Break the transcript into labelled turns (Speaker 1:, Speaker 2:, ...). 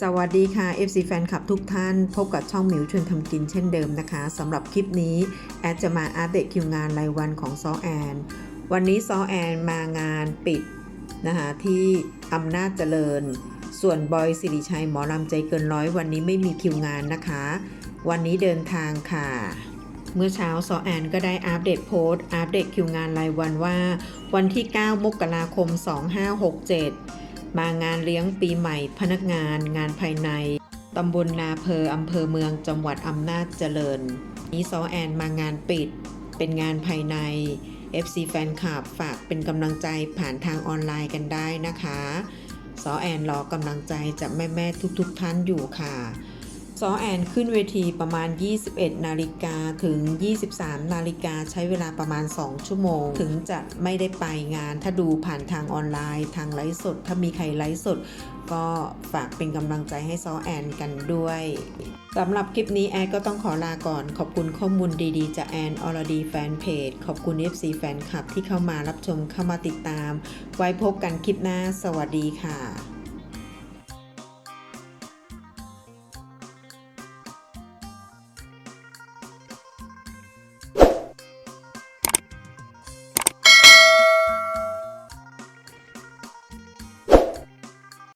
Speaker 1: สวัสดีค่ะ FC แฟนคลับทุกท่าน พบกับช่องหมิวชวนทำกินเช่นเดิมนะคะสำหรับคลิปนี้ แอดจะมาอัปเดตคิวงานรายวันของซอแอน วันนี้ซอแอนมางานปิดนะคะที่อำนาจเจริญ ส่วนบอยสิริชัยหมอลำใจเกินร้อยวันนี้ไม่มีคิวงานนะคะ วันนี้เดินทางค่ะเมื่อเช้าซอแอนก็ได้อัปเดตโพสต์อัปเดตคิวงานรายวันว่า วันที่ 9 มกราคม 2567 มางานเลี้ยงปีใหม่ พนักงานงานภายในตำบลนาเพออำเภอเมืองจังหวัดอำนาจเจริญ นี้ซอแอนมางานปิด เป็นงานภายใน FC แฟนคลับฝากเป็นกำลังใจผ่านทางออนไลน์กันได้นะคะซอแอนรอกำลังใจจากแม่ ๆ ทุก ๆ ท่านอยู่ค่ะ ซอแอนขึ้นเวทีประมาณ 21 นาฬิกาถึง 23 นาฬิกาใช้เวลาประมาณ 2 ชั่วโมง ถึงจะไม่ได้ไปงาน ถ้าดูผ่านทางออนไลน์ ทางไลฟ์สด ถ้ามีใครไลฟ์สด ก็ฝากเป็นกำลังใจให้ซอแอนกันด้วยสำหรับคลิปนี้แอดก็ต้องขอลาก่อน ขอบคุณข้อมูลดีๆจากแอนอรดีแฟนเพจ ขอบคุณ FC แฟนคลับที่เข้ามารับชมเข้ามาติดตาม ไว้พบกันคลิปหน้า สวัสดีค่ะ